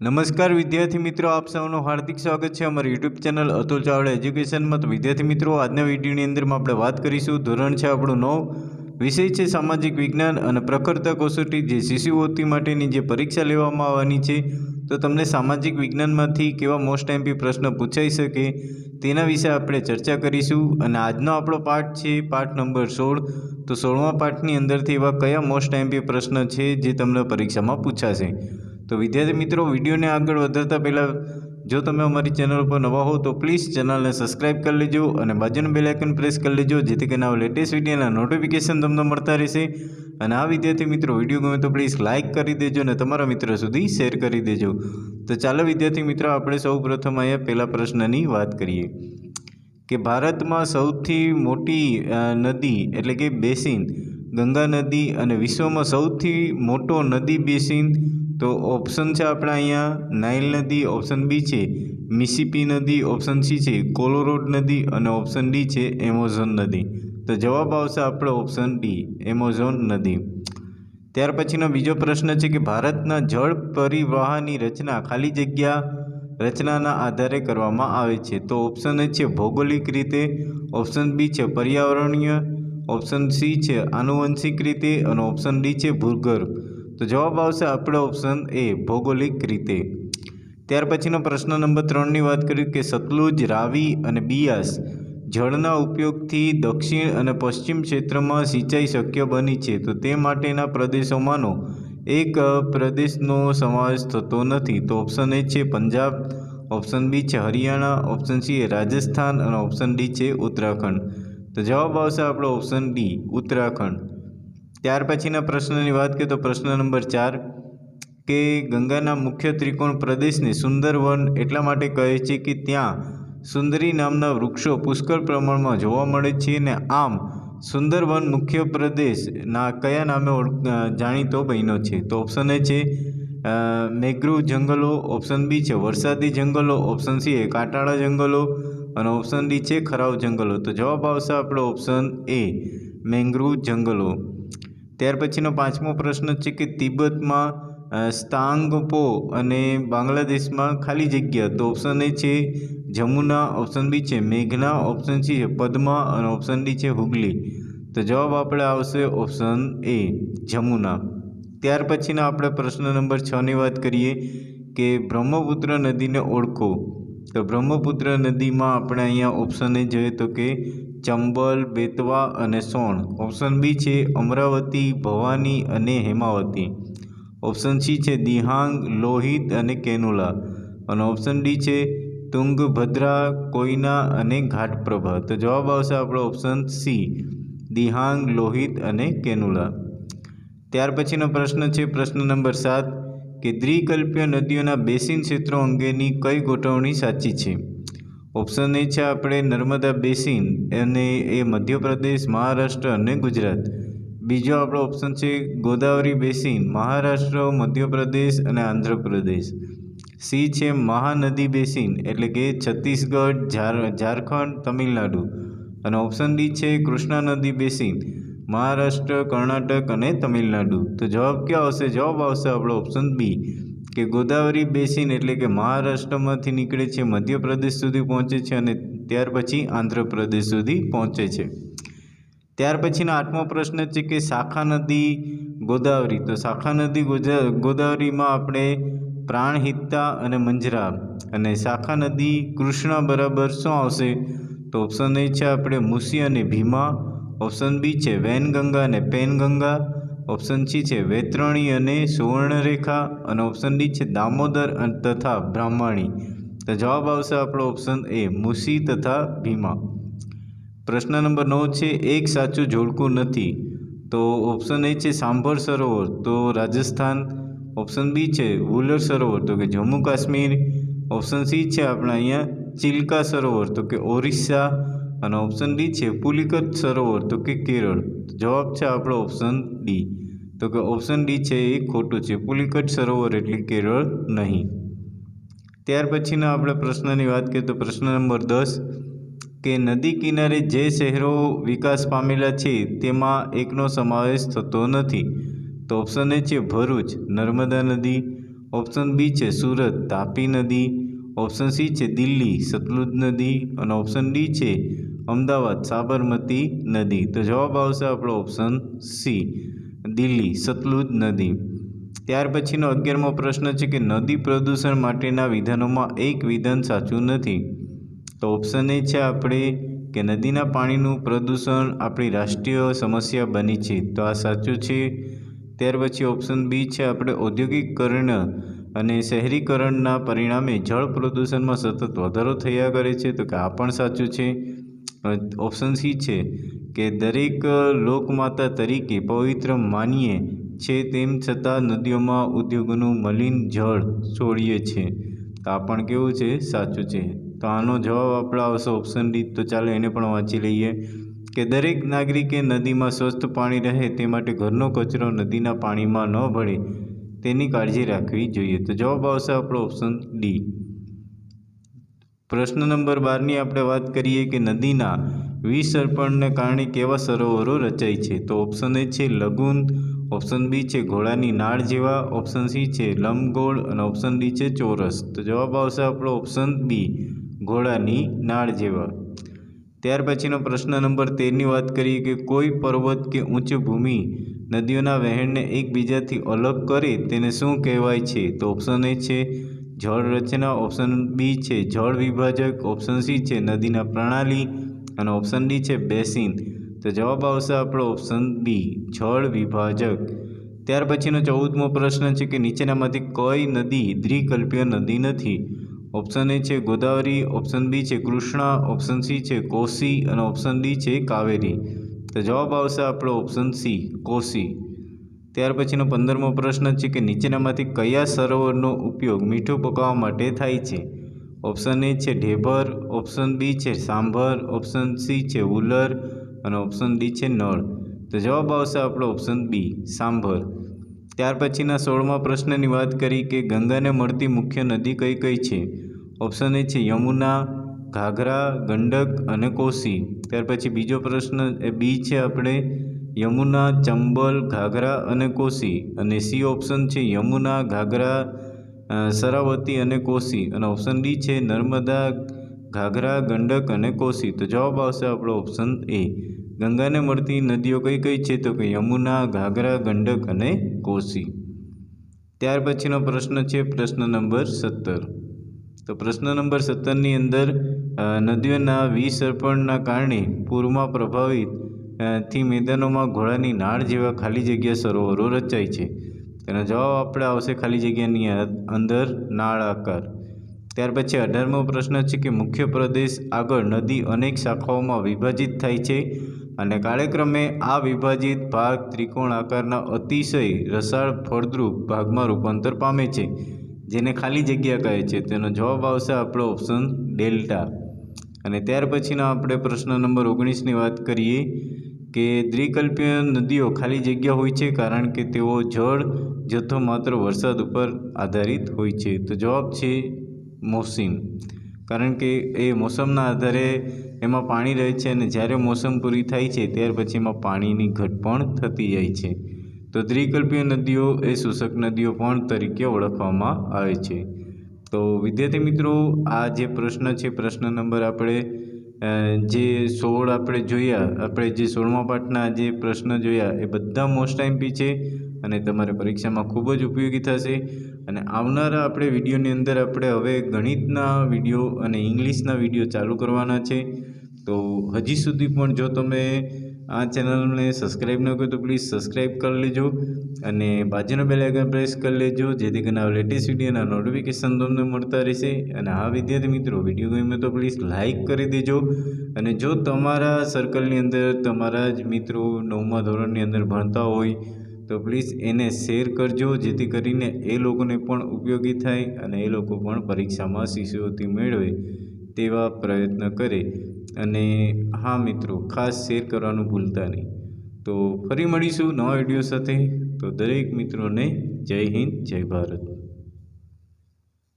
નમસ્કાર વિદ્યાર્થી મિત્રો, આપ સૌનું હાર્દિક સ્વાગત છે અમારી યુટ્યુબ ચેનલ અતુલ ચાવડા એજ્યુકેશનમાં તો વિદ્યાર્થી મિત્રો, આજના વિડીયોની અંદરમાં આપણે વાત કરીશું ધોરણ છે આપણું નવ, વિષય છે સામાજિક વિજ્ઞાન અને પ્રખરતા કસોટી, જે શિશુવૃત્તિ માટેની જે પરીક્ષા લેવામાં આવવાની છે. તો તમને સામાજિક વિજ્ઞાનમાંથી કેવા મોસ્ટ એમપી પ્રશ્ન પૂછાઈ શકે તેના વિશે આપણે ચર્ચા કરીશું. અને આજનો આપણો પાઠ છે, પાઠ નંબર સોળ. તો સોળમા પાઠની અંદરથી એવા કયા મોસ્ટ એમપી પ્રશ્ન છે જે તમને પરીક્ષામાં પૂછાશે? તો વિદ્યાર્થી મિત્રો, વિડીયોને આગળ વધારતા પહેલાં જો તમે અમારી ચેનલ પર નવા હો, તો પ્લીઝ ચેનલને સબસ્ક્રાઇબ કરી લેજો અને બાજુનું બેલ આઇકન પ્રેસ કરી લેજો, જેથી કરીને આવા લેટેસ્ટ વિડીયોના નોટિફિકેશન તમને મળતા રહેશે. અને આ વિદ્યાર્થી મિત્રો, વીડિયો ગમે તો પ્લીઝ લાઇક કરી દેજો અને તમારા મિત્રો સુધી શેર કરી દેજો. તો ચાલો વિદ્યાર્થી મિત્રો, આપણે સૌ પ્રથમ અહીંયા પહેલા પ્રશ્નની વાત કરીએ. કે ભારતમાં સૌથી મોટી નદી એટલે કે બેસિન ગંગા નદી અને વિશ્વમાં સૌથી મોટો નદી બેસિન તો ઓપ્શન છે આપણા અહીંયા નાઇલ નદી ઓપ્શન બી છે મિસિપી નદી ઓપ્શન સી છે કોલોરોડ નદી અને ઓપ્શન ડી છે એમેઝોન નદી. તો જવાબ આવશે આપણો ઓપ્શન ડી એમેઝોન નદી. ત્યાર પછીનો બીજો પ્રશ્ન છે કે ભારતના જળ પરિવહનની રચના ખાલી જગ્યા રચનાના આધારે કરવામાં આવે છે. તો ઓપ્શન એ છે ભૌગોલિક રીતે ઓપ્શન બી છે પર્યાવરણીય ઓપ્શન સી છે આનુવંશિક રીતે અને ઓપ્શન ડી છે ભૂગર્ભ. તો જવાબ આવશે આપણો ઓપ્શન એ ભૌગોલિક રીતે. ત્યાર પછીનો પ્રશ્ન નંબર ત્રણની વાત કરીએ કે સતલુજ, રાવી અને બિયાસ જળના ઉપયોગથી દક્ષિણ અને પશ્ચિમ ક્ષેત્રમાં સિંચાઈ શક્ય બની છે. તો તે માટેના પ્રદેશોમાંનો એક પ્રદેશનો સમાવેશ થતો નથી. તો ઓપ્શન એ છે પંજાબ ઓપ્શન બી છે હરિયાણા ઓપ્શન સી એ રાજસ્થાન અને ઓપ્શન ડી છે ઉત્તરાખંડ. તો જવાબ આવશે આપણો ઓપ્શન ડી ઉત્તરાખંડ. ત્યાર પછીના પ્રશ્નની વાત કરીએ તો પ્રશ્ન નંબર ચાર, કે ગંગાના મુખ્ય ત્રિકોણ પ્રદેશને સુંદરવન એટલા માટે કહે છે કે ત્યાં સુંદરી નામના વૃક્ષો પુષ્કળ પ્રમાણમાં જોવા મળે છે અને આમ સુંદરવન મુખ્ય પ્રદેશના કયા નામે જાણીતો બન્યો છે? તો ઓપ્શન એ છે મેગ્રુવ જંગલો ઓપ્શન બી છે વરસાદી જંગલો ઓપ્શન સી એ કાંટાળા જંગલો અને ઓપ્શન ડી છે ખરાવ જંગલો. તો જવાબ આવશે આપણો ઓપ્શન એ મેંગ્રુવ જંગલો. ત્યાર પછીનો પાંચમો પ્રશ્ન છે કે તિબેટમાં સ્તાંગપો અને બાંગ્લાદેશમાં ખાલી જગ્યા. તો ઓપ્શન એ છે જમુના ઓપ્શન બી છે મેઘના ઓપ્શન સી છે પદ્મા અને ઓપ્શન ડી છે હુગલી. તો જવાબ આપણે આવશે ઓપ્શન એ, જમુના. ત્યાર પછીના આપણે પ્રશ્ન નંબર છની વાત કરીએ કે બ્રહ્મપુત્ર નદીને ઓળખો. તો બ્રહ્મપુત્ર નદીમાં આપણે અહીંયા ઓપ્શન જોઈએ તો કે ચંબલ, બેતવા અને સોણ. ઓપ્શન બી છે અમરાવતી, ભવાની અને હેમાવતી. ઓપ્શન સી છે દિહાંગ, લોહિત અને કેનુલા. અને ઓપ્શન ડી છે તુંગભદ્રા કોઈના અને ઘાટપ્રભા. તો જવાબ આવશે આપણો ઓપ્શન સી દિહાંગ, લોહિત અને કેનુલા. ત્યાર પછીનો પ્રશ્ન છે પ્રશ્ન નંબર સાત. કે દ્વિકલ્પીય નદીઓના બેસિન ક્ષેત્રો અંગેની કઈ ગોઠવણી સાચી છે? ઓપ્શન એ છે આપણે નર્મદા બેસિન અને એ મધ્યપ્રદેશ, મહારાષ્ટ્ર અને ગુજરાત. બીજો આપણો ઓપ્શન છે ગોદાવરી બેસિન, મહારાષ્ટ્ર, મધ્યપ્રદેશ અને આંધ્રપ્રદેશ. સી છે મહાનદી બેસિન એટલે કે છત્તીસગઢ, ઝાર, ઝારખંડ, તમિલનાડુ. અને ઓપ્શન ડી છે કૃષ્ણા નદી બેસિન. મહારાષ્ટ્ર, કર્ણાટક અને તમિલનાડુ. તો જવાબ ક્યાં આવશે? જવાબ આવશે આપણો ઓપ્શન બી કે ગોદાવરી બેસિન એટલે કે મહારાષ્ટ્રમાંથી નીકળે છે, મધ્યપ્રદેશ સુધી પહોંચે છે અને ત્યાર પછી આંધ્રપ્રદેશ સુધી પહોંચે છે. ત્યાર પછીનો આઠમો પ્રશ્ન છે કે શાખા નદી, ગોદાવરી. તો શાખા નદી ગોદાવરીમાં આપણે પ્રાણહિતા અને મંજરા અને શાખા નદી કૃષ્ણા બરાબર શું આવશે? તો ઓપ્શન એ છે આપણે મુસી અને ભીમા. ઓપ્શન બી છે વૈનગંગા અને પેનગંગા ઓપ્શન સી છે વૈતરણી અને સુવર્ણરેખા. અને ઓપ્શન ડી છે દામોદર તથા બ્રાહ્મણી. તો જવાબ આવશે આપણો ઓપ્શન એ, મુસી તથા ભીમા. પ્રશ્ન નંબર નવ છે, એક સાચું જોડકું નથી. તો ઓપ્શન એ છે સાંભર સરોવર, તો રાજસ્થાન. ઓપ્શન બી છે વુલર સરોવર, તો કે જમ્મુ કાશ્મીર. ઓપ્શન સી છે આપણા અહીંયા ચિલ્કા સરોવર, તો કે ઓરિસ્સા. અને ઓપ્શન ડી છે, પુલિકત સરોવર, તો કે કેરળ. જવાબ છે આપણો ઓપ્શન ડી તો કે ઓપ્શન ડી છે એ ખોટું છે પુલિકટ સરોવર એટલે કેરળ નહીં. ત્યાર પછીના આપણે પ્રશ્નની વાત કરીએ તો પ્રશ્ન નંબર દસ, કે નદી કિનારે જે શહેરો વિકાસ પામેલા છે, તેમાં એકનો સમાવેશ થતો નથી. તો ઓપ્શન એ છે ભરૂચ, નર્મદા નદી. ઓપ્શન બી છે સુરત, તાપી નદી. ઓપ્શન સી છે દિલ્હી, સતલુજ નદી. અને ઓપ્શન ડી છે અમદાવાદ, સાબરમતી નદી. તો જવાબ આવશે આપણો ઓપ્શન સી દિલ્હી, સતલુજ નદી. ત્યાર પછીનો અગિયારમો પ્રશ્ન છે કે નદી પ્રદૂષણ માટેના વિધાનોમાં એક વિધાન સાચું નથી. તો ઓપ્શન એ છે આપણે કે નદીના પાણીનું પ્રદૂષણ આપણી રાષ્ટ્રીય સમસ્યા બની છે. તો આ સાચું છે? ત્યાર પછી ઓપ્શન બી છે આપણે ઔદ્યોગિકરણ અને શહેરીકરણના પરિણામે જળ પ્રદૂષણમાં સતત વધારો થયા કરે છે. તો કે આ પણ સાચું છે? ઓપ્શન સી છે કે દરેક લોકમાતા તરીકે પવિત્ર માનીએ છે તેમ છતાં નદીઓમાં ઉદ્યોગોનું મલિન જળ છોડીએ છે. તો આ પણ કેવું છે? સાચું છે. તો આનો જવાબ આપણે આવશે ઓપ્શન ડી. તો ચાલો એને પણ વાંચી લઈએ કે દરેક નાગરિકે નદીમાં સ્વસ્થ પાણી રહે તે માટે ઘરનો કચરો નદીના પાણીમાં ન ભળે તેની કાળજી રાખવી જોઈએ. તો જવાબ આવશે આપણો ઓપ્શન ડી. પ્રશ્ન નંબર બારની આપણે વાત કરીએ કે નદીના વિસર્પણને કારણે કેવા સરોવરો રચાય છે? તો ઓપ્શન એ છે લગુન ઓપ્શન બી છે ઘોડાની નાળ જેવા ઓપ્શન સી છે લંબગોળ અને ઓપ્શન ડી છે ચોરસ. તો જવાબ આવશે આપણો ઓપ્શન બી, ઘોડાની નાળ જેવા. ત્યાર પછીનો પ્રશ્ન નંબર તેરની વાત કરીએ કે કોઈ પર્વત કે ઉચ્ચ ભૂમિ નદીઓના વહેણને એકબીજાથી અલગ કરે તેને શું કહેવાય છે? તો ઓપ્શન એ છે જળ રચના ઓપ્શન બી છે, જળ વિભાજક ઓપ્શન સી છે, નદીના પ્રણાલી અને ઓપ્શન ડી છે, બેસિન. તો જવાબ આવશે આપણો ઓપ્શન બી જળ વિભાજક. ત્યાર પછીનો ચૌદમો પ્રશ્ન છે કે નીચેનામાંથી કઈ નદી દ્વિકલ્પીય નદી નથી? ઓપ્શન એ છે, ગોદાવરી. ઓપ્શન બી છે, કૃષ્ણા. ઓપ્શન સી છે કોસી અને ઓપ્શન ડી છે, કાવેરી. તો જવાબ આવશે આપણો ઓપ્શન સી કોસી ત્યાર પછીનો પંદરમો પ્રશ્ન છે કે નીચેનામાંથી કયા સરોવરનો ઉપયોગ મીઠું પકાવવા માટે થાય છે? ઓપ્શન એ છે ઢેબર, ઓપ્શન બી છે સાંભર, ઓપ્શન સી છે ઉલર અને ઓપ્શન ડી છે નળ. તો જવાબ આવશે આપણો ઓપ્શન બી, સાંભર. ત્યાર પછીના સોળમા પ્રશ્નની વાત કરી કે ગંગાને મળતી મુખ્ય નદી કઈ કઈ છે? ઓપ્શન એ છે યમુના, ઘાઘરા, ગંડક અને કોસી ત્યાર પછી બીજો પ્રશ્ન એ બી છે આપણે. યમુના, ચંબલ, ઘાઘરા અને કોસી અને સી ઓપ્શન છે યમુના, ઘાઘરા સરાવતી અને કોસી અને ઓપ્શન ડી છે નર્મદા, ઘાઘરા, ગંડક અને કોસી તો જવાબ આવશે આપણો ઓપ્શન એ. ગંગાને મળતી નદીઓ કઈ કઈ છે? તો કે યમુના, ઘાઘરા, ગંડક અને કોસી ત્યાર પછીનો પ્રશ્ન છે પ્રશ્ન નંબર સત્તર. તો પ્રશ્ન નંબર સત્તરની અંદર નદીઓના વિસર્પણના કારણે પૂરમાં પ્રભાવિત થી મેદાનોમાં ઘોડાની નાળ જેવા ખાલી જગ્યા સરોવરો રચાય છે. તેનો જવાબ આપણે આવશે ખાલી જગ્યાની અંદર નાળ આકાર. ત્યાર પછી અઢારમો પ્રશ્ન છે કે મુખ્ય પ્રદેશ આગળ નદી અનેક શાખાઓમાં વિભાજિત થાય છે અને કાળક્રમે આ વિભાજિત ભાગ ત્રિકોણ આકારના અતિશય રસાળ ફળદ્રુપ ભાગમાં રૂપાંતર પામે છે, જેને ખાલી જગ્યા કહે છે. તેનો જવાબ આવશે આપણો ઓપ્શન ડેલ્ટા. અને ત્યાર પછીના આપણે પ્રશ્ન નંબર ઓગણીસની વાત કરીએ કે દ્વિકલ્પીય નદીઓ ખાલી જગ્યા હોય છે કારણ કે તેઓ જળ જથ્થો માત્ર વરસાદ ઉપર આધારિત હોય છે. તો જવાબ છે મોસમ. કારણ કે એ મોસમના આધારે એમાં પાણી રહે છે અને જ્યારે મોસમ પૂરી થાય છે ત્યાર પછી એમાં પાણીની ઘટ પણ થતી જાય છે. તો દ્વિકલ્પીય નદીઓ એ શુષ્ક નદીઓ પણ તરીકે ઓળખવામાં આવે છે. તો વિદ્યાર્થી મિત્રો, આ જે પ્રશ્ન છે, પ્રશ્ન નંબર આપણે જે સોળ આપણે જોયા, આપણે જે સોળમા પાઠના જે પ્રશ્ન જોયા, એ બધા મોસ્ટ ટાઈમપી છે અને તમારે પરીક્ષામાં ખૂબ જ ઉપયોગી થશે. અને આવનારા આપણે વિડીયોની અંદર આપણે હવે ગણિતના વીડિયો અને ઇંગ્લિશના વીડિયો ચાલુ કરવાના છે. તો હજી સુધી પણ જો તમે આ ચેનલને સબસ્ક્રાઈબ ન કર્યું તો પ્લીઝ સબસ્ક્રાઈબ કરી લેજો અને બાજુનો બેલ પ્રેસ કરી લેજો, જેથી કરીને લેટેસ્ટ વિડીયોના નોટિફિકેશન તમને મળતા રહેશે. અને આ વિદ્યાર્થી મિત્રો, વીડિયો ગમે તો પ્લીઝ લાઇક કરી દેજો. અને જો તમારા સર્કલની અંદર તમારા જ મિત્રો નવમા ધોરણની અંદર ભણતા હોય, તો પ્લીઝ એને શેર કરજો, જેથી કરીને એ લોકોને પણ ઉપયોગી થાય અને એ લોકો પણ પરીક્ષામાં શિષ્યવૃત્તિ મેળવે. તેવા પ્રયત્ન કરે અને હા મિત્રો, ખાસ શેર કરવાનું ભૂલતા નહીં. તો ફરી મળીશું નવા વીડિયો સાથે. તો દરેક મિત્રોને જય હિન્દ, જય ભારત.